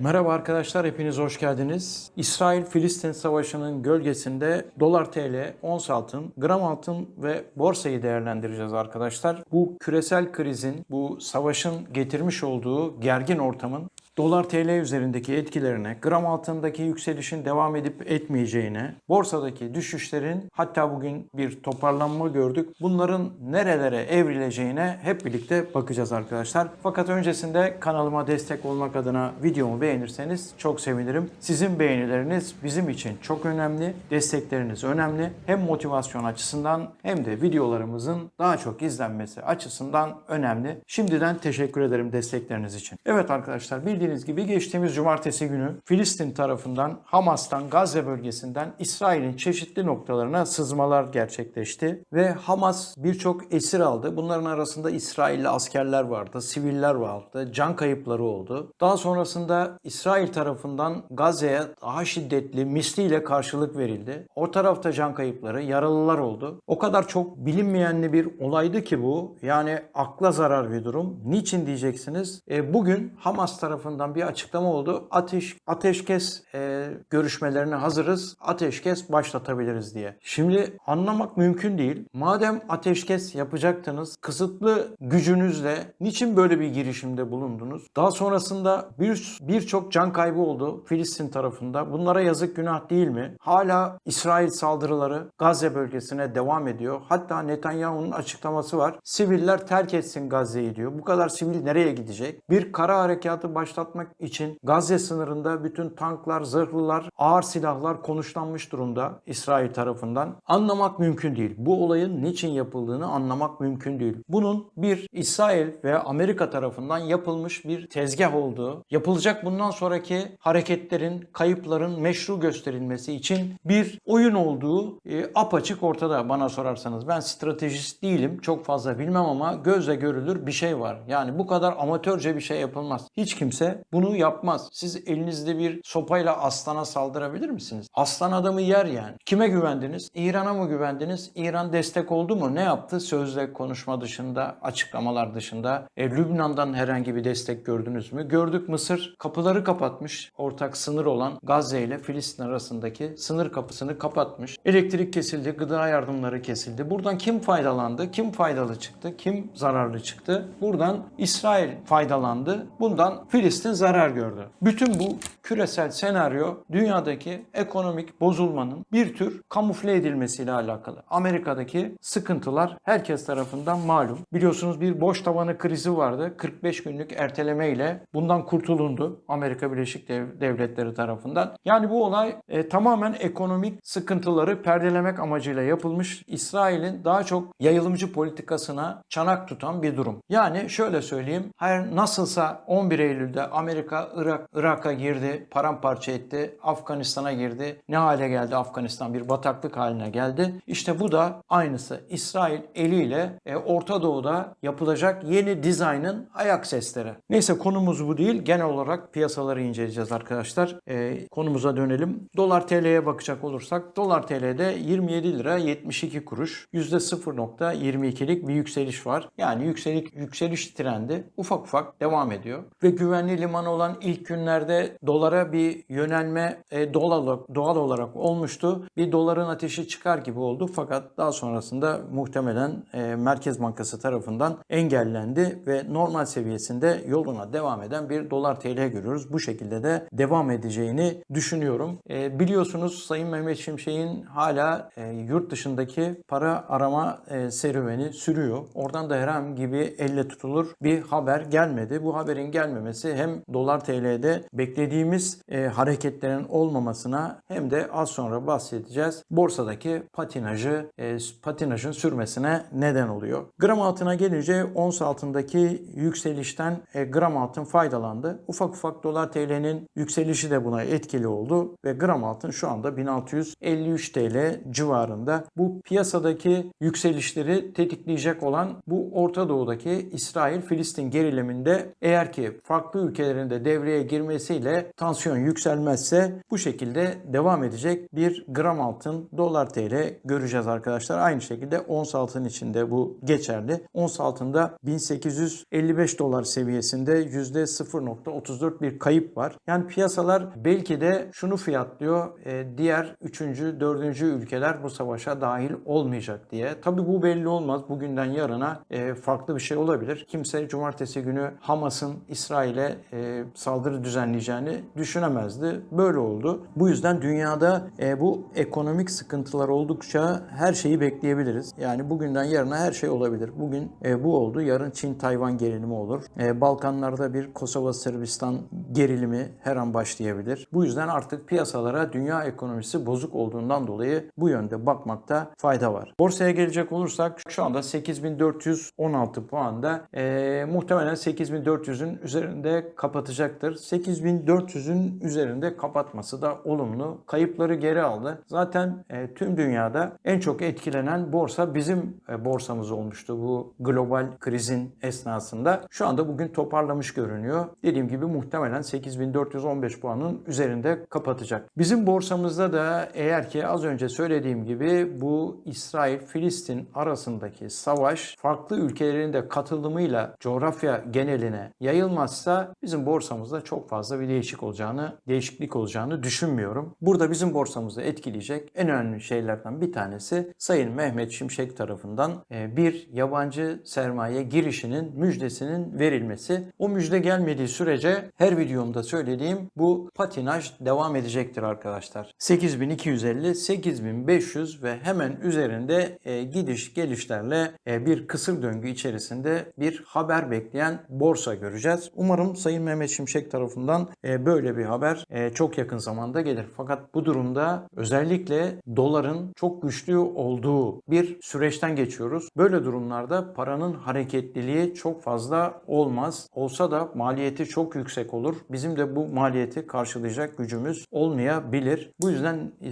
Merhaba arkadaşlar, hepiniz hoş geldiniz. İsrail-Filistin savaşının gölgesinde dolar TL, ons altın, gram altın ve borsayı değerlendireceğiz arkadaşlar. Bu küresel krizin, bu savaşın getirmiş olduğu gergin ortamın dolar TL üzerindeki etkilerine, gram altındaki yükselişin devam edip etmeyeceğine, borsadaki düşüşlerin hatta bugün bir toparlanma gördük. Bunların nerelere evrileceğine hep birlikte bakacağız arkadaşlar. Fakat öncesinde kanalıma destek olmak adına videomu beğenirseniz çok sevinirim. Sizin beğenileriniz bizim için çok önemli. Destekleriniz önemli. Hem motivasyon açısından hem de videolarımızın daha çok izlenmesi açısından önemli. Şimdiden teşekkür ederim destekleriniz için. Evet arkadaşlar bildiğiniz gibi geçtiğimiz cumartesi günü Filistin tarafından Hamas'tan Gazze bölgesinden İsrail'in çeşitli noktalarına sızmalar gerçekleşti ve Hamas birçok esir aldı. Bunların arasında İsrailli askerler vardı, siviller vardı, can kayıpları oldu. Daha sonrasında İsrail tarafından Gazze'ye daha şiddetli misliyle karşılık verildi. O tarafta can kayıpları, yaralılar oldu. O kadar çok bilinmeyenli bir olaydı ki bu. Yani akla zarar bir durum. Niçin diyeceksiniz? E, bugün Hamas tarafından bir açıklama oldu. Ateş ateşkes e, görüşmelerine hazırız. Ateşkes başlatabiliriz diye. Şimdi anlamak mümkün değil. Madem ateşkes yapacaktınız, kısıtlı gücünüzle niçin böyle bir girişimde bulundunuz? Daha sonrasında bir birçok can kaybı oldu Filistin tarafında. Bunlara yazık günah değil mi? Hala İsrail saldırıları Gazze bölgesine devam ediyor. Hatta Netanyahu'nun açıklaması var. Siviller terk etsin Gazze'yi diyor. Bu kadar sivil nereye gidecek? Bir kara harekatı başlatmak için Gazze sınırında bütün tanklar, zırhlılar, ağır silahlar konuşlanmış durumda İsrail tarafından. Anlamak mümkün değil. Bu olayın niçin yapıldığını anlamak mümkün değil. Bunun bir İsrail ve Amerika tarafından yapılmış bir tezgah olduğu, yapılacak bundan sonraki hareketlerin, kayıpların meşru gösterilmesi için bir oyun olduğu e, apaçık ortada bana sorarsanız. Ben stratejist değilim, çok fazla bilmem ama gözle görülür bir şey var. Yani bu kadar amatörce bir şey yapılmaz. Hiç kimse bunu yapmaz. Siz elinizde bir sopayla aslana saldırabilir misiniz? Aslan adamı yer yani. Kime güvendiniz? İran'a mı güvendiniz? İran destek oldu mu? Ne yaptı? Sözle konuşma dışında, açıklamalar dışında. E, Lübnan'dan herhangi bir destek gördünüz mü? Gördük Mısır kapıları kapatmış. Ortak sınır olan Gazze ile Filistin arasındaki sınır kapısını kapatmış. Elektrik kesildi, gıda yardımları kesildi. Buradan kim faydalandı? Kim faydalı çıktı? Kim zararlı çıktı? Buradan İsrail faydalandı. Bundan Filistin zarar gördü. Bütün bu küresel senaryo dünyadaki ekonomik bozulmanın bir tür kamufle edilmesiyle alakalı. Amerika'daki sıkıntılar herkes tarafından malum. Biliyorsunuz bir boş tavanı krizi vardı. 45 günlük ertelemeyle bundan kurtulundu Amerika Birleşik Dev- Devletleri tarafından. Yani bu olay e, tamamen ekonomik sıkıntıları perdelemek amacıyla yapılmış. İsrail'in daha çok yayılımcı politikasına çanak tutan bir durum. Yani şöyle söyleyeyim. Her nasılsa 11 Eylül'de Amerika Irak Irak'a girdi, paramparça etti. Afganistan'a girdi. Ne hale geldi Afganistan? Bir bataklık haline geldi. İşte bu da aynısı. İsrail eliyle e, Orta Doğu'da yapılacak yeni dizaynın ayak sesleri. Neyse konumuz bu değil. Genel olarak piyasaları inceleyeceğiz arkadaşlar. E, konumuza dönelim. Dolar TL'ye bakacak olursak dolar TL'de 27 lira 72 kuruş. %0.22'lik bir yükseliş var. Yani yükselik yükseliş trendi ufak ufak devam ediyor. Ve güvenli limanı olan ilk günlerde dolara bir yönelme e, doğal, doğal olarak olmuştu. Bir doların ateşi çıkar gibi oldu fakat daha sonrasında muhtemelen e, Merkez Bankası tarafından engellendi ve normal seviyesinde yoluna devam eden bir dolar TL görüyoruz. Bu şekilde de devam edeceğini düşünüyorum. E, biliyorsunuz Sayın Mehmet Şimşek'in hala e, yurt dışındaki para arama e, serüveni sürüyor. Oradan da herhangi bir elle tutulur bir haber gelmedi. Bu haberin gelmemesi hem dolar TL'de beklediğimiz e, hareketlerin olmamasına hem de az sonra bahsedeceğiz. Borsadaki patinajı, e, patinajın sürmesine neden oluyor. Gram altına gelince ons altındaki yükselişten e, gram altın faydalandı. Ufak ufak dolar TL'nin yükselişi de buna etkili oldu ve gram altın şu anda 1653 TL civarında. Bu piyasadaki yükselişleri tetikleyecek olan bu Orta Doğu'daki İsrail-Filistin geriliminde eğer ki farklı ülkeler ülkelerin de devreye girmesiyle tansiyon yükselmezse bu şekilde devam edecek bir gram altın dolar TL göreceğiz arkadaşlar. Aynı şekilde ons altın için de bu geçerli. Ons altında 1855 dolar seviyesinde %0.34 bir kayıp var. Yani piyasalar belki de şunu fiyatlıyor. e, diğer 3. 4. ülkeler bu savaşa dahil olmayacak diye. Tabi bu belli olmaz. Bugünden yarına e, farklı bir şey olabilir. Kimse cumartesi günü Hamas'ın İsrail'e e, saldırı düzenleyeceğini düşünemezdi. Böyle oldu. Bu yüzden dünyada e, bu ekonomik sıkıntılar oldukça her şeyi bekleyebiliriz. Yani bugünden yarına her şey olabilir. Bugün e, bu oldu. Yarın Çin-Tayvan gerilimi olur. E, Balkanlarda bir Kosova-Sırbistan gerilimi her an başlayabilir. Bu yüzden artık piyasalara dünya ekonomisi bozuk olduğundan dolayı bu yönde bakmakta fayda var. Borsaya gelecek olursak şu anda 8416 puanda e, muhtemelen 8400'ün üzerinde kapatacaktır. 8400'ün üzerinde kapatması da olumlu. Kayıpları geri aldı. Zaten e, tüm dünyada en çok etkilenen borsa bizim e, borsamız olmuştu bu global krizin esnasında. Şu anda bugün toparlamış görünüyor. Dediğim gibi muhtemelen 8415 puanın üzerinde kapatacak. Bizim borsamızda da eğer ki az önce söylediğim gibi bu İsrail-Filistin arasındaki savaş farklı ülkelerin de katılımıyla coğrafya geneline yayılmazsa bizim borsamızda çok fazla bir değişik olacağını, değişiklik olacağını düşünmüyorum. Burada bizim borsamızı etkileyecek en önemli şeylerden bir tanesi Sayın Mehmet Şimşek tarafından e, bir yabancı sermaye girişinin müjdesinin verilmesi. O müjde gelmediği sürece her videomda söylediğim bu patinaj devam edecektir arkadaşlar. 8250, 8500 ve hemen üzerinde e, gidiş gelişlerle e, bir kısır döngü içerisinde bir haber bekleyen borsa göreceğiz. Umarım Sayın Mehmet Şimşek tarafından e, böyle bir haber e, çok yakın zamanda gelir. Fakat bu durumda özellikle doların çok güçlü olduğu bir süreçten geçiyoruz. Böyle durumlarda paranın hareketliliği çok fazla olmaz. Olsa da maliyeti çok yüksek olur. Bizim de bu maliyeti karşılayacak gücümüz olmayabilir. Bu yüzden e,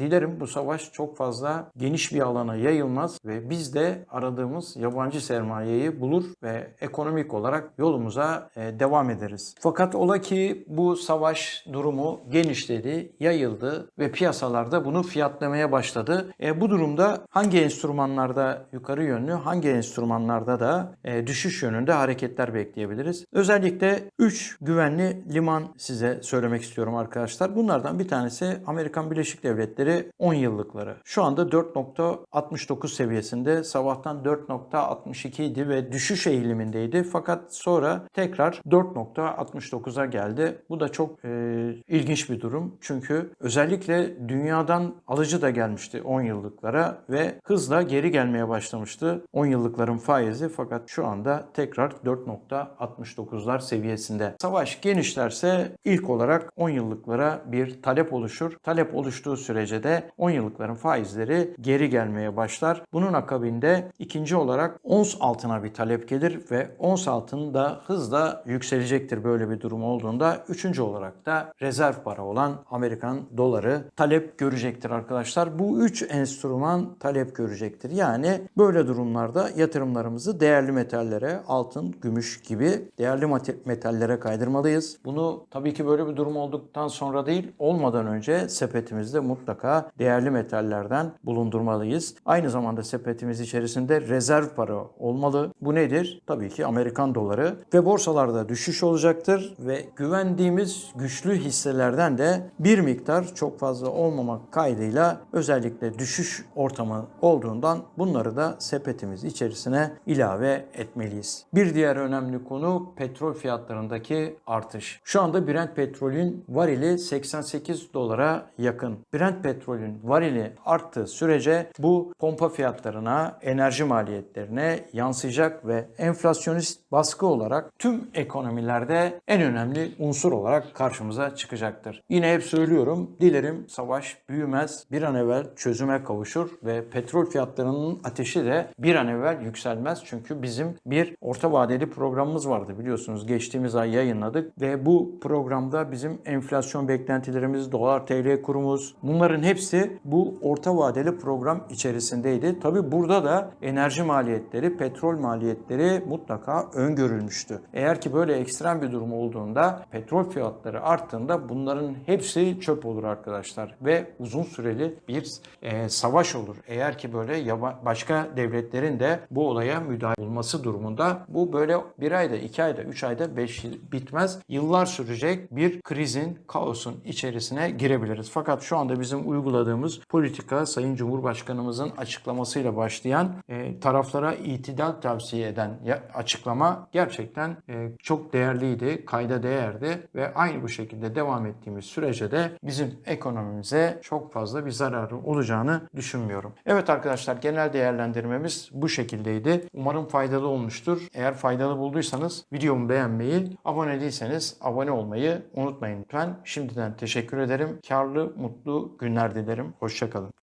dilerim bu savaş çok fazla geniş bir alana yayılmaz ve biz de aradığımız yabancı sermayeyi bulur ve ekonomik olarak yolumuza devam ederiz. Fakat ola ki bu savaş durumu genişledi, yayıldı ve piyasalarda bunu fiyatlamaya başladı. E, bu durumda hangi enstrümanlarda yukarı yönlü, hangi enstrümanlarda da e, düşüş yönünde hareketler bekleyebiliriz? Özellikle 3 güvenli liman size söylemek istiyorum arkadaşlar. Bunlardan bir tanesi Amerikan Birleşik Devletleri 10 yıllıkları. Şu anda 4.69 seviyesinde. Sabahtan 4.62 idi ve düşüş eğilimindeydi. Fakat sonra tekrar 4.69'a geldi. Bu da çok e, ilginç bir durum. Çünkü özellikle dünyadan alıcı da gelmişti 10 yıllıklara ve hızla geri gelmeye başlamıştı 10 yıllıkların faizi. Fakat şu anda tekrar 4.69'lar seviyesinde. Savaş genişlerse ilk olarak 10 yıllıklara bir talep oluşur. Talep oluştuğu sürece de 10 yıllıkların faizleri geri gelmeye başlar. Bunun akabinde ikinci olarak ons altına bir talep gelir ve ons altın da hızla yükselecektir böyle bir durum olduğunda. Üçüncü olarak da rezerv para olan Amerikan doları talep görecektir arkadaşlar. Bu üç enstrüman talep görecektir. Yani böyle durumlarda yatırımlarımızı değerli metallere, altın, gümüş gibi değerli metallere kaydırmalıyız. Bunu tabii ki böyle bir durum olduktan sonra değil, olmadan önce sepetimizde mutlaka değerli metallerden bulundurmalıyız. Aynı zamanda sepetimiz içerisinde rezerv para olmalı. Bu nedir? Tabii ki Amerikan doları ve borsalarda düşüş olacaktır ve güvendiğimiz güçlü hisselerden de bir miktar çok fazla olmamak kaydıyla özellikle düşüş ortamı olduğundan bunları da sepetimiz içerisine ilave etmeliyiz. Bir diğer önemli konu petrol fiyatlarındaki artış. Şu anda Brent petrolün varili 88 dolara yakın. Brent petrolün varili arttığı sürece bu pompa fiyatlarına, enerji maliyetlerine yansıyacak ve enflasyonist baskı olarak tüm ekonomilerde en önemli unsur olarak karşımıza çıkacaktır. Yine hep söylüyorum, dilerim savaş büyümez, bir an evvel çözüme kavuşur ve petrol fiyatlarının ateşi de bir an evvel yükselmez. Çünkü bizim bir orta vadeli programımız vardı biliyorsunuz. Geçtiğimiz ay yayınladık ve bu programda bizim enflasyon beklentilerimiz, dolar TL kurumuz bunların hepsi bu orta vadeli program içerisindeydi. Tabi burada da enerji maliyetleri, petrol maliyetleri mutlaka öngörülmüştü. Eğer ki böyle ekstrem bir durum olduğunda petrol fiyatları arttığında bunların hepsi çöp olur arkadaşlar ve uzun süreli bir e, savaş olur. Eğer ki böyle yaba- başka devletlerin de bu olaya müdahale olması durumunda bu böyle bir ayda, iki ayda, üç ayda, beş yıl bitmez. Yıllar sürecek bir krizin, kaosun içerisine girebiliriz. Fakat şu anda bizim uyguladığımız politika Sayın Cumhurbaşkanımızın açıklamasıyla başlayan e, taraflara itidal tavsiye eden açıklama gerçekten e, çok değerliydi, kayda değerdi ve aynı bu şekilde devam ettiğimiz sürece de bizim ekonomimize çok fazla bir zararı olacağını düşünmüyorum. Evet arkadaşlar genel değerlendirmemiz bu şekildeydi. Umarım faydalı olmuştur. Eğer faydalı bulduysanız videomu beğenmeyi, abone değilseniz abone olmayı unutmayın lütfen. Şimdiden teşekkür ederim. Karlı, mutlu günler dilerim. Hoşçakalın.